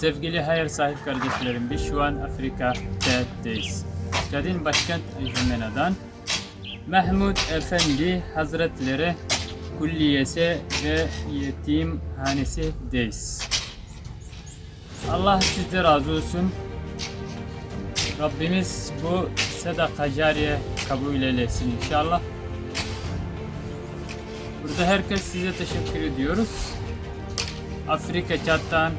Sevgili hayır sahip kardeşlerim, biz şu an Afrika Teğet'teyiz. Kadın Başkent Jemena'dan Mahmud Efendi Hazretleri Kulliyesi ve Yetimhanesi'deyiz. Allah size razı olsun. Rabbimiz bu sadaka cariye kabul eylesin inşallah. Burada herkes size teşekkür ediyoruz. Afrika Çat'tan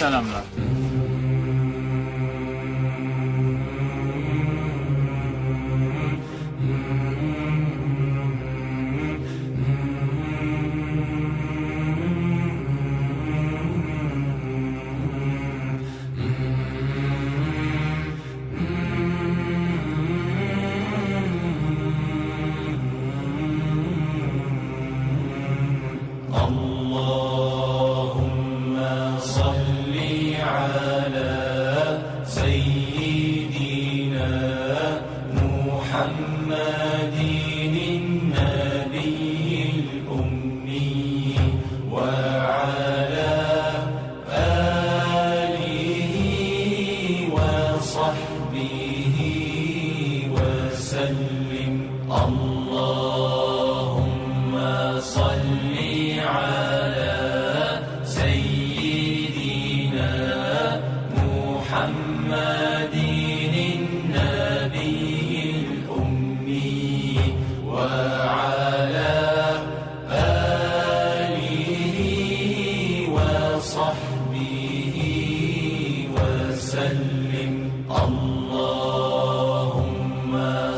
selamlar. وصحبه وسلم. اللهم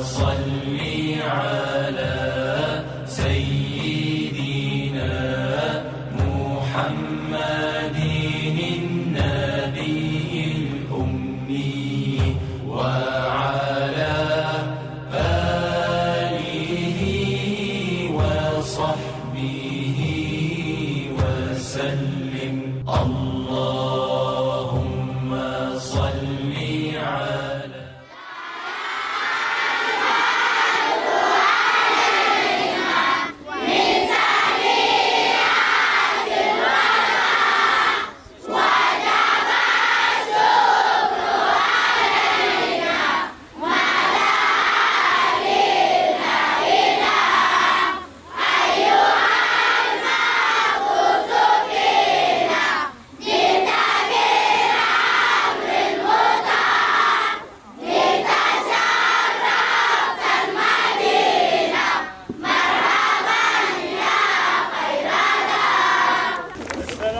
صل على سيدنا محمد Allah.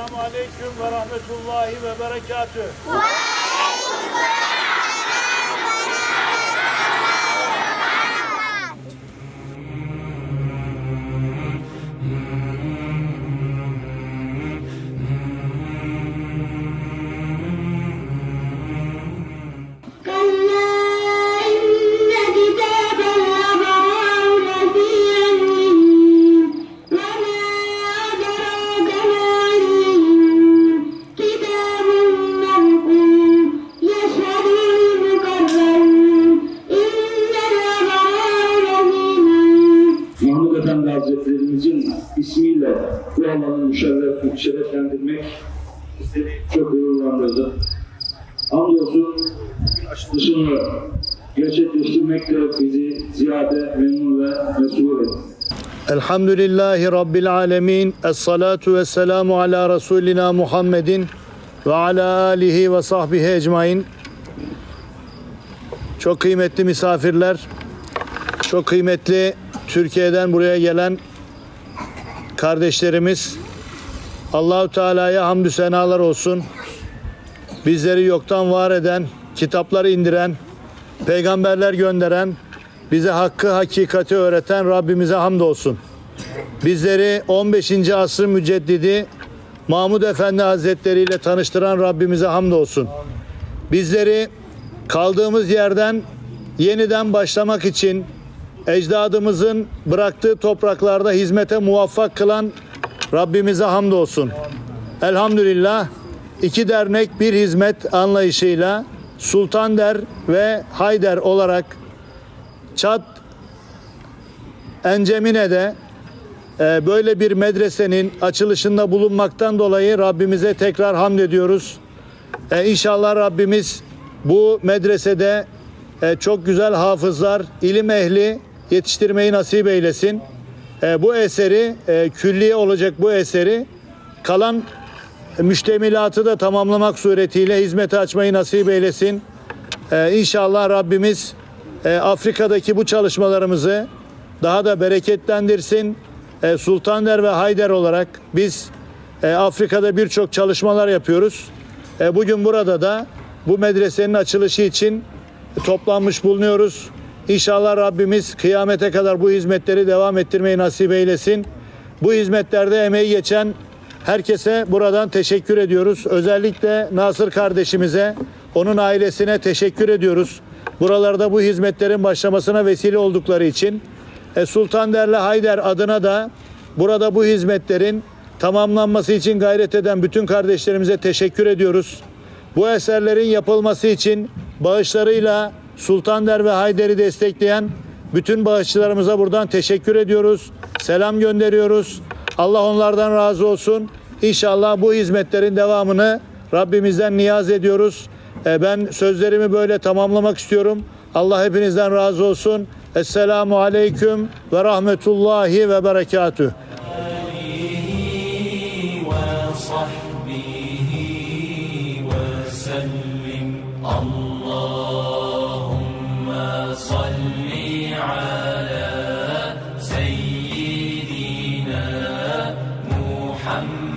Esselamu Aleyküm ve Rahmetullahi ve Berekatüh. Aleyküm şereflendirmek bizleri çok gururlandırdı. Hamdolsun açılışını gerçekleştirmekle bizi ziyade memnun ve mesul etti. Elhamdülillahi Rabbil alemin. Esselatu vesselamu ala Resulina Muhammedin ve ala alihi ve sahbihi ecmain. Çok kıymetli misafirler, çok kıymetli Türkiye'den buraya gelen kardeşlerimiz. Allahu Teala'ya hamdü senalar olsun. Bizleri yoktan var eden, kitapları indiren, peygamberler gönderen, bize hakkı hakikati öğreten Rabbimize hamdolsun. Bizleri 15. asrın müceddidi Mahmud Efendi Hazretleri ile tanıştıran Rabbimize hamdolsun. Bizleri kaldığımız yerden yeniden başlamak için ecdadımızın bıraktığı topraklarda hizmete muvaffak kılan Rabbimize hamdolsun. Elhamdülillah iki dernek bir hizmet anlayışıyla Sultander ve Hayder olarak Çat Encemine'de e, böyle bir medresenin açılışında bulunmaktan dolayı Rabbimize tekrar hamd ediyoruz. E, inşallah Rabbimiz bu medresede e, çok güzel hafızlar, ilim ehli yetiştirmeyi nasip eylesin. E, bu eseri, e, külliye olacak bu eseri kalan müştemilatı da tamamlamak suretiyle hizmete açmayı nasip eylesin. Ee, inşallah Rabbimiz e, Afrika'daki bu çalışmalarımızı daha da bereketlendirsin. E, Sultander ve Hayder olarak biz e, Afrika'da birçok çalışmalar yapıyoruz. E, bugün burada da bu medresenin açılışı için toplanmış bulunuyoruz. İnşallah Rabbimiz kıyamete kadar bu hizmetleri devam ettirmeyi nasip eylesin. Bu hizmetlerde emeği geçen herkese buradan teşekkür ediyoruz. Özellikle Nasır kardeşimize, onun ailesine teşekkür ediyoruz. Buralarda bu hizmetlerin başlamasına vesile oldukları için. E, Sultan Derle Hayder adına da burada bu hizmetlerin tamamlanması için gayret eden bütün kardeşlerimize teşekkür ediyoruz. Bu eserlerin yapılması için bağışlarıyla Sultander ve Hayder'i destekleyen bütün bağışçılarımıza buradan teşekkür ediyoruz. Selam gönderiyoruz. Allah onlardan razı olsun. İnşallah bu hizmetlerin devamını Rabbimizden niyaz ediyoruz. E, ben sözlerimi böyle tamamlamak istiyorum. Allah hepinizden razı olsun. Esselamu aleyküm ve rahmetullahi ve berekatüh.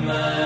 Amen.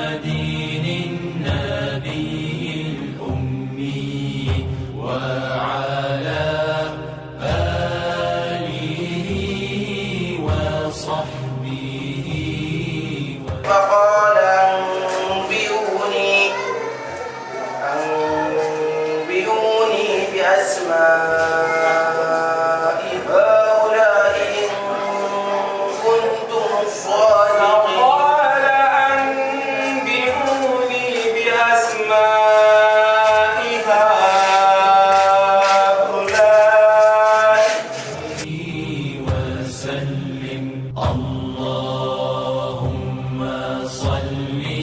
me.